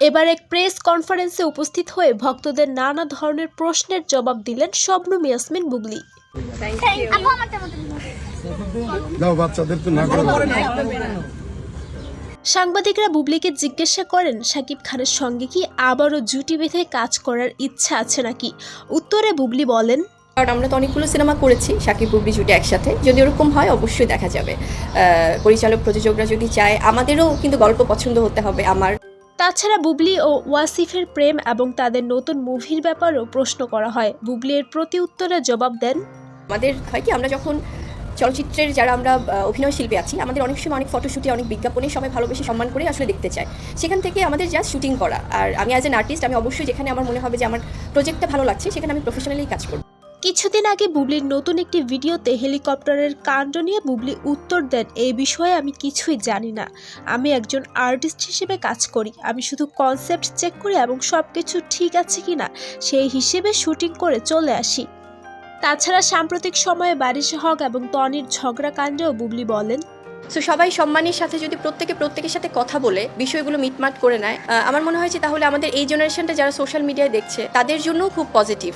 এবার এক প্রেস কনফারেন্সে উপস্থিত হয়ে ভক্তদের নানা ধরনের প্রশ্নের জবাব দিলেন শবনম ইয়াসমিন বুবলি Thank you. দাও বাচ্চাদের তো না করে দাও। সাংবাদিকরা বুবলিকে জিজ্ঞাসা করেন শাকিব খানের সঙ্গে কি আবারও জুটি বেঁধে কাজ করার ইচ্ছা আছে নাকি? উত্তরে বুবলি বলেন কারণ আমরা তো অনেকগুলো সিনেমা করেছি সাকিব বুবলি জুটে একসাথে। যদি ওরকম হয় অবশ্যই দেখা যাবে। পরিচালক প্রযোজকরা যদি চায় আমাদেরও কিন্তু গল্প পছন্দ হতে হবে আমার। তাছাড়া বুবলি ও ওয়াসিফের প্রেম এবং তাদের নতুন মুভির ব্যাপারেও প্রশ্ন করা হয়। বুবলি এর প্রতি উত্তরে জবাব দেন। আমাদের হয় কি আমরা যখন চলচ্চিত্রের যারা আমরা অভিনয় শিল্পী আছি আমাদের অনেক সময় অনেক ফটোশুটে অনেক বিজ্ঞাপনে সবাই ভালোবেসে সম্মান করে আসলে দেখতে চায়। সেখান থেকে আমাদের জাস্ট শুটিং করা। আর আমি অ্যাজ এন আর্টিস্ট আমি অবশ্যই যেখানে আমার মনে হবে যে আমার প্রজেক্টটা ভালো লাগছে সেখানে আমি প্রফেশনালি কাজ করব। কিছুদিন আগে বুবলির নতুন একটি ভিডিওতে হেলিকপ্টারের কাণ্ড নিয়ে বুবলি উত্তর দেন, এই বিষয়ে আমি কিছুই জানি না। আমি একজন আর্টিস্ট হিসেবে কাজ করি। আমি শুধু কনসেপ্ট চেক করি এবং সব কিছু ঠিক আছে কিনা সেই হিসেবে শুটিং করে চলে আসি। তাছাড়া সাম্প্রতিক সময়ে বারিশ হক এবং তনির ঝগড়া কাণ্ডেও বুবলি বলেন, সো সবাই সম্মানের সাথে যদি প্রত্যেকে প্রত্যেকের সাথে কথা বলে, বিষয়গুলো মিটমাট করে নেয় আমার মনে হয় যে তাহলে আমাদের এই জেনারেশনটা যারা সোশ্যাল মিডিয়ায় দেখছে, তাদের জন্যও খুব পজিটিভ